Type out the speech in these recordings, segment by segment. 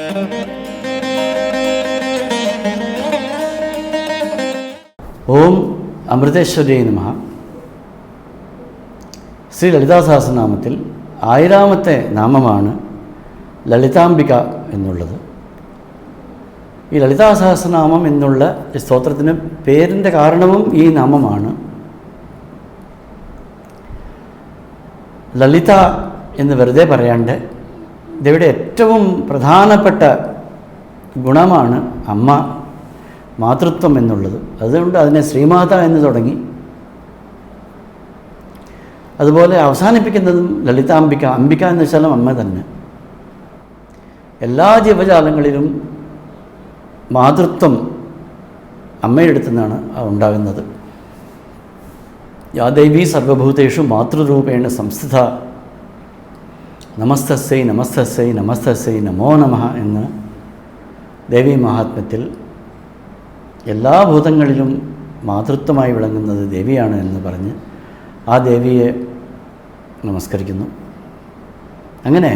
ഓം അമൃതേശ്വരേ നമ. ശ്രീ ലളിതാ സഹസ്രനാമത്തിൽ ആയിരാമത്തെ നാമമാണ് ലളിതാംബിക എന്നുള്ളത്. ഈ ലളിതാ സഹസ്രനാമം എന്നുള്ള സ്തോത്രത്തിന് പേരിന്റെ കാരണവും ഈ നാമമാണ്. ലളിത എന്ന് വെറുതെ പറയാണ്ട് ദേവിയുടെ ഏറ്റവും പ്രധാനപ്പെട്ട ഗുണമാണ് അമ്മ മാതൃത്വം എന്നുള്ളത്. അതുകൊണ്ട് അതിനെ ശ്രീമാത എന്ന് തുടങ്ങി. അതുപോലെ അവസാനിപ്പിക്കുന്നതും ലളിതാംബിക അംബിക എന്ന് വെച്ചാലും അമ്മ തന്നെ. എല്ലാ ജീവജാലങ്ങളിലും മാതൃത്വം അമ്മയുടെ അടുത്തു നിന്നാണ് ഉണ്ടാകുന്നത്. യാ ദേവി സർവഭൂതേഷു മാതൃരൂപേണ സംസ്ഥിത നമസ്തസ്സൈ നമസ്തസ്സൈ നമസ്തസ്സൈ നമോ നമ എന്ന് ദേവീ മഹാത്മ്യത്തിൽ എല്ലാ ഭൂതങ്ങളിലും മാതൃത്വമായി വിളങ്ങുന്നത് ദേവിയാണ് എന്ന് പറഞ്ഞ് ആ ദേവിയെ നമസ്കരിക്കുന്നു. അങ്ങനെ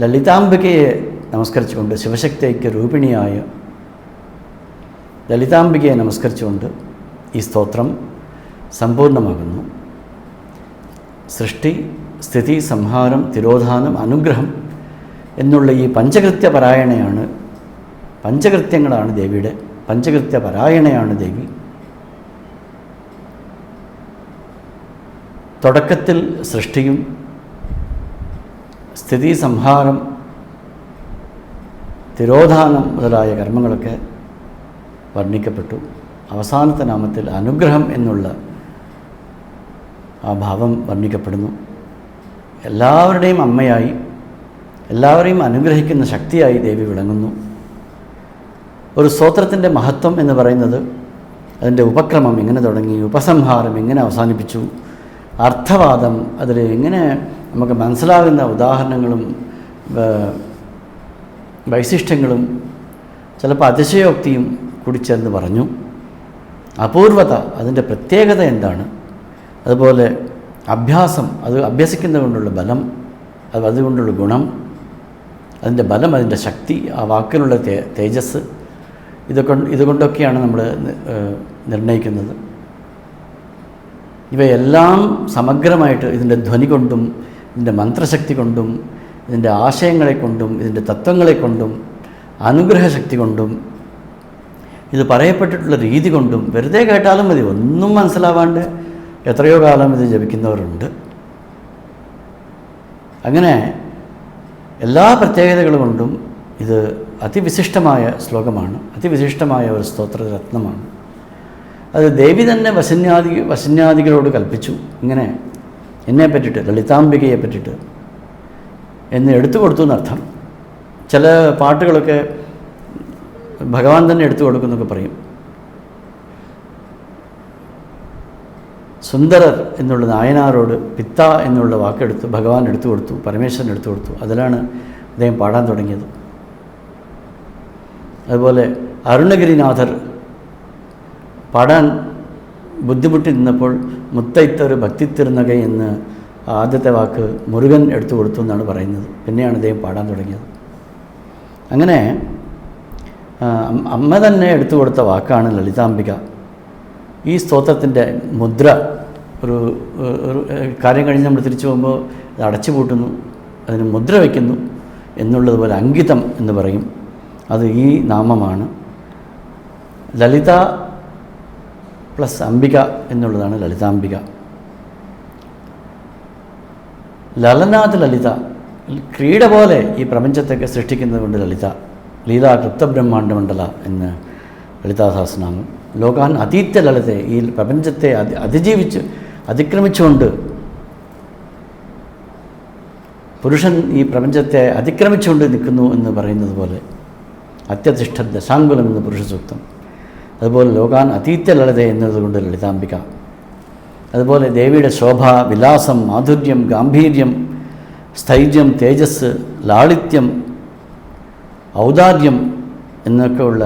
ലളിതാംബികയെ നമസ്കരിച്ചുകൊണ്ട് ശിവശക്തിക്ക് രൂപിണിയായ ലളിതാംബികയെ നമസ്കരിച്ചുകൊണ്ട് ഈ സ്തോത്രം സമ്പൂർണമാകുന്നു സൃഷ്ടി സ്ഥിതി സംഹാരം തിരോധാനം അനുഗ്രഹം എന്നുള്ള ഈ പഞ്ചകൃത്യപരായണയാണ് പഞ്ചകൃത്യങ്ങളാണ് ദേവിയുടെ പഞ്ചകൃത്യപരായണയാണ് ദേവി. തുടക്കത്തിൽ സൃഷ്ടിയും സ്ഥിതി സംഹാരം തിരോധാനം മുതലായ കർമ്മങ്ങളൊക്കെ വർണിക്കപ്പെട്ടു. അവസാനത്തെ നാമത്തിൽ അനുഗ്രഹം എന്നുള്ള ആ ഭാവം വർണിക്കപ്പെടുന്നു. എല്ലാവരുടെയും അമ്മയായി എല്ലാവരെയും അനുഗ്രഹിക്കുന്ന ശക്തിയായി ദേവി വിളങ്ങുന്നു. ഒരു സ്തോത്രത്തിന്റെ മഹത്വം എന്ന് പറയുന്നത് അതിന്റെ ഉപക്രമം എങ്ങനെ തുടങ്ങി ഉപസംഹാരം എങ്ങനെ അവസാനിപ്പിച്ചു അർത്ഥവാദം അതിൽ എങ്ങനെ നമുക്ക് മനസ്സിലാകുന്ന ഉദാഹരണങ്ങളും വൈശിഷ്ട്യങ്ങളും ചിലപ്പോൾ അതിശയോക്തിയും കൂടി ചേർന്ന് പറഞ്ഞു. അപൂർവത അതിന്റെ പ്രത്യേകത എന്താണ്? അതുപോലെ അഭ്യാസം അത് അഭ്യസിക്കുന്നത് കൊണ്ടുള്ള ബലം അത് അതുകൊണ്ടുള്ള ഗുണം അതിന്റെ ബലം അതിന്റെ ശക്തി ആ വാക്കിനുള്ള തേ തേജസ് ഇതൊക്കെ ഇതുകൊണ്ടൊക്കെയാണ് നമ്മൾ നിർണയിക്കുന്നത്. ഇവയെല്ലാം സമഗ്രമായിട്ട് ഇതിന്റെ ധ്വനി കൊണ്ടും ഇതിന്റെ മന്ത്രശക്തി കൊണ്ടും ഇതിന്റെ ആശയങ്ങളെ കൊണ്ടും ഇതിന്റെ തത്വങ്ങളെ കൊണ്ടും അനുഗ്രഹശക്തി കൊണ്ടും ഇത് പറയപ്പെട്ടിട്ടുള്ള രീതി കൊണ്ടും വെറുതെ കേട്ടാലും മതി. ഒന്നും മനസ്സിലാവാണ്ട് എത്രയോ കാലം ഇത് ജപിക്കുന്നവരുണ്ട്. അങ്ങനെ എല്ലാ പ്രത്യേകതകളുകൊണ്ടും ഇത് അതിവിശിഷ്ടമായ ശ്ലോകമാണ്. അതിവിശിഷ്ടമായ ഒരു സ്തോത്രരത്നമാണ്. അത് ദേവി തന്നെ വശന്യാദി വശന്യാദികളോട് കൽപ്പിച്ചു. ഇങ്ങനെ എന്നെ പറ്റിയിട്ട് ലളിതാംബികയെ പറ്റിയിട്ട് എന്ന് എടുത്തു കൊടുത്തു എന്നർത്ഥം. ചില പാട്ടുകളൊക്കെ ഭഗവാൻ തന്നെ എടുത്തു കൊടുക്കുന്നൊക്കെ പറയും. സുന്ദരർ എന്നുള്ള നായനാരോട് പിത്ത എന്നുള്ള വാക്കെടുത്ത് ഭഗവാൻ എടുത്തു കൊടുത്തു പരമേശ്വരൻ എടുത്തു കൊടുത്തു. അതിലാണ് അദ്ദേഹം പാടാൻ തുടങ്ങിയത്. അതുപോലെ അരുണഗിരിനാഥർ പാടാൻ ബുദ്ധിമുട്ടി നിന്നപ്പോൾ മുത്തൈത്തർ ഭക്തിത്തിരുന്നക എന്ന് ആദ്യത്തെ വാക്ക് മുരുകൻ എടുത്തു കൊടുത്തു എന്നാണ് പറയുന്നത്. പിന്നെയാണ് അദ്ദേഹം പാടാൻ തുടങ്ങിയത്. അങ്ങനെ അമ്മ തന്നെ എടുത്തു കൊടുത്ത വാക്കാണ് ലളിതാംബിക. ഈ സ്തോത്രത്തിന്റെ മുദ്ര ഒരു കാര്യം കഴിഞ്ഞ് നമ്മൾ തിരിച്ചു പോകുമ്പോൾ അത് അടച്ചു പൂട്ടുന്നു അതിന് മുദ്ര വയ്ക്കുന്നു എന്നുള്ളതുപോലെ അങ്കിതം എന്ന് പറയും. അത് ഈ നാമമാണ്. ലളിത പ്ലസ് അംബിക എന്നുള്ളതാണ് ലളിതാംബിക. ലലനാഥ് ലളിത ക്രീഡ പോലെ ഈ പ്രപഞ്ചത്തൊക്കെ സൃഷ്ടിക്കുന്നത് കൊണ്ട് ലളിത ലീലാ കൃപ്തബ്രഹ്മാണ്ഡമണ്ഡല എന്ന് ലളിതാ സഹസ്രനാമം. ലോകാൻ അതീത്യ ലളിതയെ ഈ പ്രപഞ്ചത്തെ അതി അതിജീവിച്ച് അതിക്രമിച്ചുകൊണ്ട് പുരുഷൻ ഈ പ്രപഞ്ചത്തെ അതിക്രമിച്ചുകൊണ്ട് നിൽക്കുന്നു എന്ന് പറയുന്നത് പോലെ അത്യധിഷ്ഠ ദശാങ്കുലം എന്ന് പുരുഷ സൂക്തം അതുപോലെ ലോകാൻ അതീത്യ ലളിത എന്നതുകൊണ്ട് ലളിതാംബിക. അതുപോലെ ദേവിയുടെ ശോഭ വിലാസം മാധുര്യം ഗാംഭീര്യം സ്ഥൈര്യം തേജസ് ലാളിത്യം ഔദാര്യം എന്നൊക്കെയുള്ള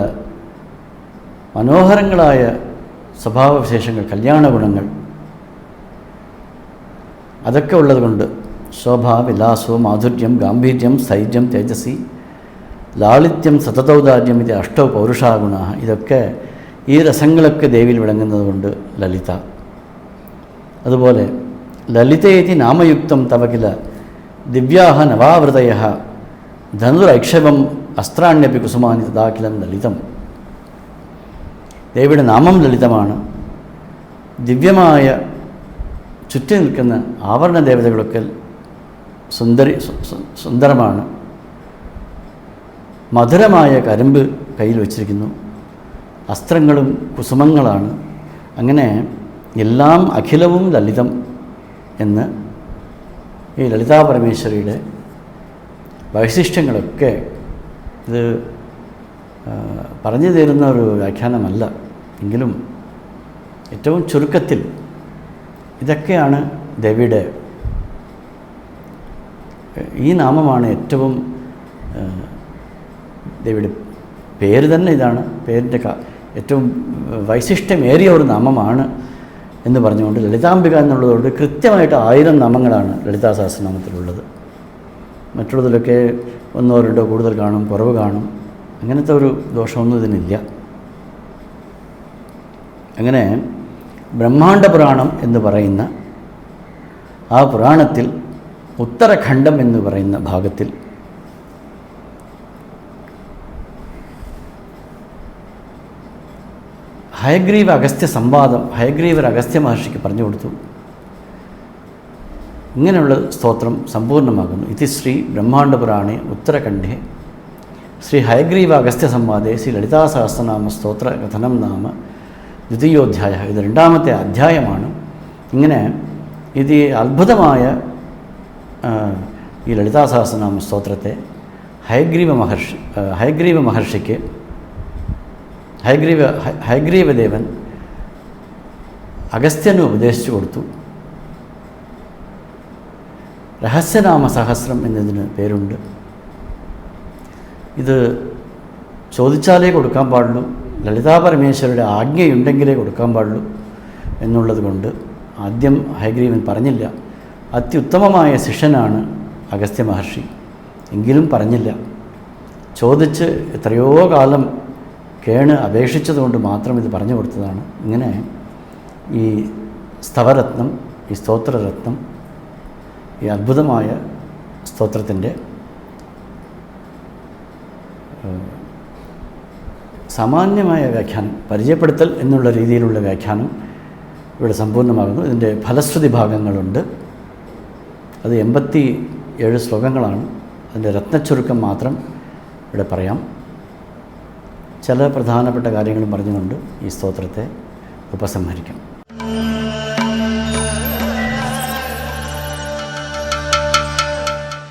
മനോഹരങ്ങളായ സ്വഭാവവിശേഷങ്ങൾ കല്യാണ ഗുണങ്ങൾ. അതൊക്കെ ഉള്ളതുകൊണ്ട് ശോഭ വിലാസോ മാധുര്യം ഗാംഭീര്യം സ്ഥൈര്യം തേജസ്സി ലാളിത്യം സതതൗദാര്യം ഇത് അഷ്ടൗ പൗരുഷാഗുണ ഇതൊക്കെ ഈ രസങ്ങളൊക്കെ ദേവിയിൽ വിളങ്ങുന്നതുകൊണ്ട് ലളിത. അതുപോലെ ലളിതേതി നാമയുക്തം തവകില ദിവ്യാഹ നവാവൃതയ ധനുരൈക്ഷവം അസ്ത്രാണ്യപി കുസുമാനി തദാഖിലം ലളിതം. ദേവിയുടെ നാമം ലളിതമാണ്. ദിവ്യമായ ചുറ്റി നിൽക്കുന്ന ആവരണ ദേവതകളൊക്കെ സുന്ദരി സുന്ദരമാണ്. മധുരമായ കരിമ്പ് കയ്യിൽ വച്ചിരിക്കുന്നു. അസ്ത്രങ്ങളും കുസുമങ്ങളാണ്. അങ്ങനെ എല്ലാം അഖിലവും ലളിതം എന്ന് ഈ ലളിതാ പരമേശ്വരിയുടെ വൈശിഷ്ട്യങ്ങളൊക്കെ ഇത് പറഞ്ഞു തരുന്ന ഒരു വ്യാഖ്യാനമല്ല. എങ്കിലും ഏറ്റവും ചുരുക്കത്തിൽ ഇതൊക്കെയാണ് ദേവിയുടെ ഈ നാമമാണ് ഏറ്റവും ദേവിയുടെ പേര് തന്നെ ഇതാണ്. പേരിന്റെ ഏറ്റവും വൈശിഷ്ട്യമേറിയ ഒരു നാമമാണ് എന്ന് പറഞ്ഞുകൊണ്ട് ലളിതാംബിക എന്നുള്ളതുകൊണ്ട് കൃത്യമായിട്ട് ആയിരം നാമങ്ങളാണ് ലളിതാ സഹസ്രനാമത്തിലുള്ളത്. മറ്റുള്ളതിലൊക്കെ ഒന്നോ രണ്ടോ കൂടുതൽ കാണും കുറവ് കാണും. അങ്ങനത്തെ ഒരു ദോഷമൊന്നും ഇതിനില്ല. അങ്ങനെ ബ്രഹ്മാണ്ഡ പുരാണം എന്ന് പറയുന്ന ആ പുരാണത്തിൽ ഉത്തരഖണ്ഡം എന്ന് പറയുന്ന ഭാഗത്തിൽ ഹയഗ്രീവ അഗസ്ത്യ സംവാദം ഹയഗ്രീവർ അഗസ്ത്യ മഹർഷിക്ക് പറഞ്ഞു കൊടുത്തു. ഇങ്ങനെയുള്ള സ്തോത്രം സമ്പൂർണമാകുന്നു. ഇതിശ്രീ ബ്രഹ്മാണ്ഡപുരാണേ ഉത്തരഖണ്ഡേ ശ്രീ ഹയഗ്രീവ അഗസ്ത്യ സംവാദേ ശ്രീ ലളിതാ സഹസ്രനാമ സ്തോത്ര കഥനം നാമ ദ്വിതീയോധ്യായ. ഇത് രണ്ടാമത്തെ അധ്യായമാണ്. ഇങ്ങനെ ഇത് അത്ഭുതമായ ഈ ലളിതാ സഹസ്രനാമ സ്തോത്രത്തെ ഹയഗ്രീവ മഹർഷി ഹയഗ്രീവ മഹർഷിക്ക് ഹയഗ്രീവ ഹയഗ്രീവദേവൻ അഗസ്ത്യന് ഉപദേശിച്ചു കൊടുത്തു. രഹസ്യനാമ സഹസ്രം എന്നതിന് പേരുണ്ട്. ഇത് ചോദിച്ചാലേ കൊടുക്കാൻ പാടുള്ളൂ ലളിതാ പരമേശ്വരുടെ ആജ്ഞയുണ്ടെങ്കിലേ കൊടുക്കാൻ പാടുള്ളൂ എന്നുള്ളത് കൊണ്ട് ആദ്യം ഹൈഗ്രീവൻ പറഞ്ഞില്ല. അത്യുത്തമമായ ശിഷ്യനാണ് അഗസ്ത്യ മഹർഷി. എങ്കിലും പറഞ്ഞില്ല. ചോദിച്ച് എത്രയോ കാലം കേണ് അപേക്ഷിച്ചതുകൊണ്ട് മാത്രം ഇത് പറഞ്ഞു കൊടുത്തതാണ്. ഇങ്ങനെ ഈ സ്തവരത്നം ഈ സ്തോത്രരത്നം ഈ അദ്ഭുതമായ സ്തോത്രത്തിന്റെ സാമാന്യമായ വ്യാഖ്യാനം പരിചയപ്പെടുത്തൽ എന്നുള്ള രീതിയിലുള്ള വ്യാഖ്യാനം ഇവിടെ സമ്പൂർണമാകുന്നു. ഇതിന്റെ ഫലശ്രുതി ഭാഗങ്ങളുണ്ട്. അത് എൺപത്തി ഏഴ് ശ്ലോകങ്ങളാണ്. അതിന്റെ രത്നച്ചുരുക്കം മാത്രം ഇവിടെ പറയാം. ചില പ്രധാനപ്പെട്ട കാര്യങ്ങളും പറഞ്ഞുകൊണ്ട് ഈ സ്തോത്രത്തെ ഉപസംഹരിക്കാം.